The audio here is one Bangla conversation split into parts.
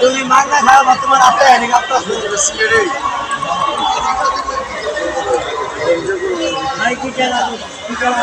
তুমি মাংনা খাও বা তোমার আছে হেলিকপ্টার ভাই কি চালা কি চালা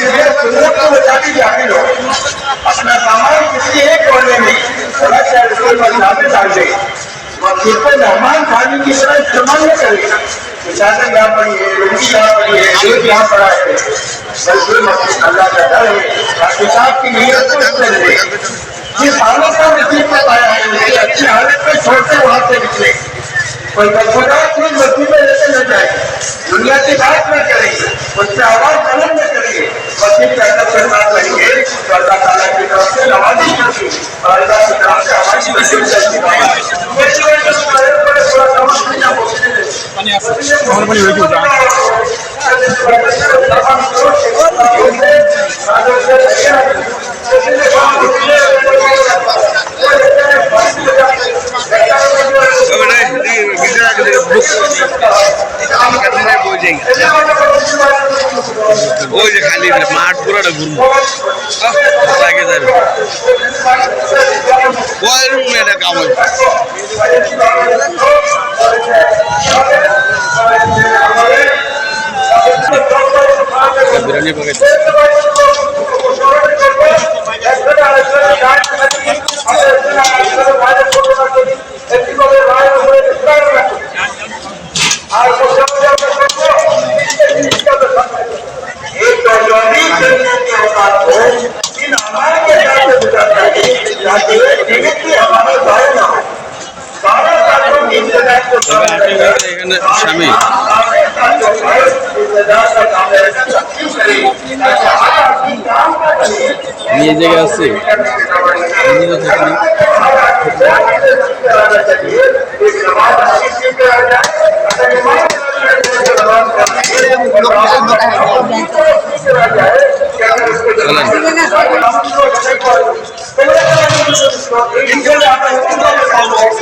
جو ہے کو بچاتی جاتی ہو اپنا سامان کسی ایک کونے میں تھوڑا سا رسول مذہب میں ڈال دے۔ مخصوص مہمان کھانے کی طرح استعمال نہ کرے۔ بچانا یہاں پڑی ہے لڑکی یہاں پڑی ہے ایک یہاں پڑا ہے۔ بلکہ مخصوص اللہ کا ڈر ہے۔ پاکستان کی نیت کو اس لے جس حالت کا نصیب کو پایا ہے اچھی حالت میں چھوٹے وہاں سے نکلے۔ کوئی مجبورات میں مسجد میں لیتے نہ جائے۔ دنیا کی بات نہ کریں گے اس سے آواز بلند نہ کریں کریے مسجد کا ادب کرنا گے تو اللہ تعالیٰ کی طرف سے نوازی کرتی اور اللہ کی طرف سے ہماری مسجد چلتی بڑے بڑے ওই যে খালি মাঠ পুরোটা ঘুরবো আগে যাবে ওই রুম এটা বিরিয়ানি আমি এই জায়গায় আছি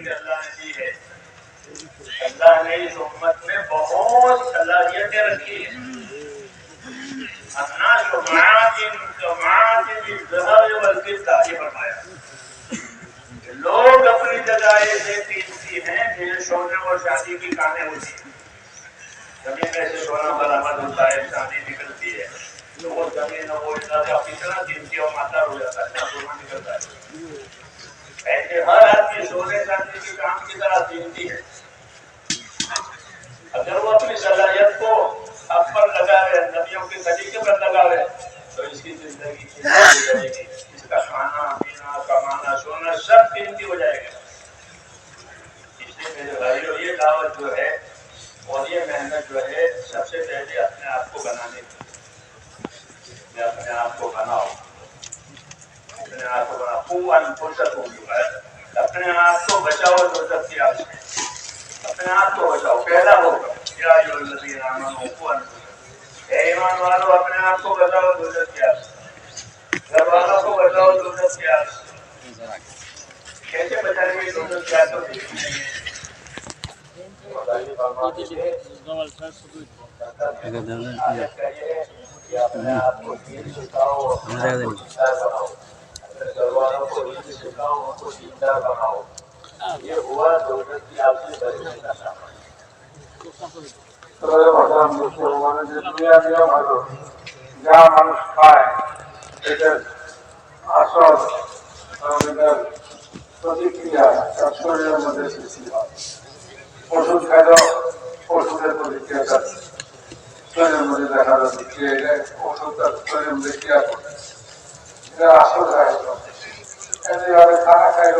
توفیق اللہ نے دی ہے۔ اللہ نے اس امت میں بہت صلاحیتیں رکھی ہیں۔ لوگ اپنی جگہ پیستی ہیں جنہیں سونے اور شادی کی کانے ہوتی ہیں۔ زمین میں سے سونا برآمد ہوتا ہے، شادی نکلتی ہے۔ تو وہ زمین وہ اتنا طرح قیمتی اور مالدار ہو جاتا ہے سونا نکلتا ہے۔ ایسے ہر آدمی سونے کرنے کے کام کی طرح زندگی ہے۔ اگر وہ اپنی صلاحیت کو اب پر لگا رہے نبیوں کے طریقے پر لگا رہے تو اس کی زندگی اس کا کھانا، پینا، کمانا، سونا سب قیمتی ہو جائے گا۔ اس لیے میرے بھائیو، یہ دعوت جو ہے، اور یہ محنت جو ہے، سب سے پہلے اپنے آپ کو بنانے کی۔ اپنے آپ کو بناؤ اپنے آپ کو بناؤ خوب انفرصت ہوگی आप को बचाओ जो शक्ति आपसे अपने आप को बचाओ पहला होगा क्या जो नबी नाम कुआन हे ईमान वालों अपने आप को बचाओ जो शक्ति आपसे घर वालों को बचाओ जो शक्ति आपसे कैसे बचाएंगे जो शक्ति आपसे ये हुआ दौलत की आपसे बचने का सामान তবে ভাবলাম মুসলমানের যে দুনিয়া নিয়ম হলো যা মানুষ খায় এটার আসল এবং এটার প্রতিক্রিয়া তার শরীরের মধ্যে সৃষ্টি হয় ওষুধ খাইলেও ওষুধের প্রতিক্রিয়া তার শরীরের মধ্যে দেখা যাচ্ছে যে এটা ওষুধ তার শরীরের মধ্যে ক্রিয়া করে এটা আসল খাইল এমনিভাবে খানা খাইল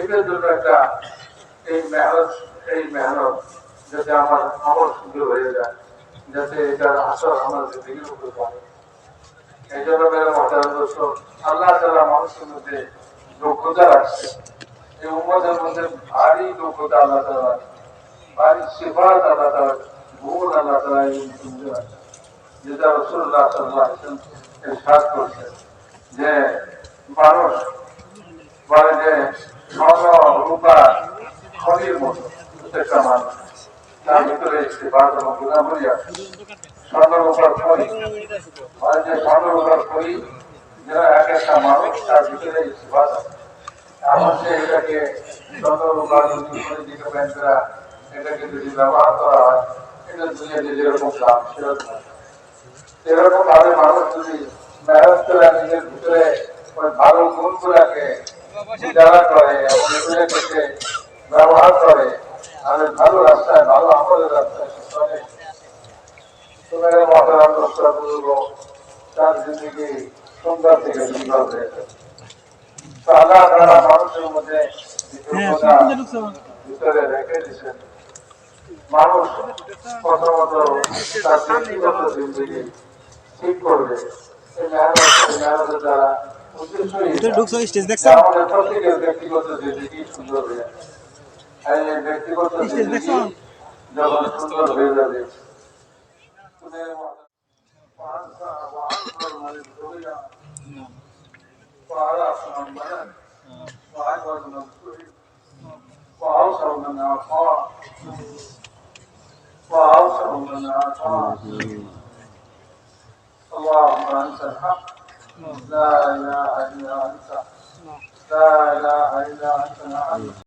এটার জন্য একটা এই মেহনত এই মেহনত যাতে আমার আমল সুন্দর হয়ে যায়, যাতে এটার আসর আমার জিন্দগির উপর পড়ে এই জন্য মেয়ের মতার দোষ আল্লাহ তালা মানুষের মধ্যে দক্ষতা রাখছে। এই উম্মদের মধ্যে ভারী দক্ষতা আল্লাহ তালা ভারী সিফাত আল্লাহ তালা গুণ আল্লাহ তালা এই মধ্যে রাখছে। যেটা রসুল্লাহ সাল্লাহ সাত করছে যে, মানুষ বলে যে স্বর্ণ রূপা খনির মতো, প্রত্যেকটা মানুষ। তার ভিতরে সিফাত এবং গুণাবলী আছে। স্বর্ণ রূপার খনি মানে যে স্বর্ণ রূপার খনি যেটা এক একটা মানুষ তার ভিতরে আছে এমন যে এটাকে স্বর্ণ রূপার খনি দিকে ব্যাংকরা এটাকে যদি ব্যবহার করা হয়, এটা দুনিয়াতে যেরকম দাম সেরকম। এরকম ভাবে মানুষ যদি মেহনত করে নিজের ভিতরে ওই ভালো গুণগুলাকে যারা করে এবং এগুলোকে সে ব্যবহার করে আমি ভালো রাস্তায় ভালো আমলের রাস্তায় সে চলে। তোমার মতামত প্রস্তাব তার জিন্দগি সুন্দর থেকে সুন্দর হয়ে যাবে আল্লাহ তাআলা মানুষের মধ্যে ভিতরে রেখে দিয়েছেন মানুষ প্রথমত তার ব্যক্তিগত জিন্দগি ঠিক করবে। মেহনত দ্বারা উদ্দেশ্যই ঢুকছো স্টেজ যে আমাদের প্রত্যেকের ব্যক্তিগত জিন্দগি সুন্দর হয়ে যাবে আর এই ব্যক্তিগত জিন্দগি যখন সুন্দর হয়ে যাবে وأوصوا من عطاء وأوصوا من عطاء اللهم أنت الحق لا إله إلا أنت لا إله إلا أنت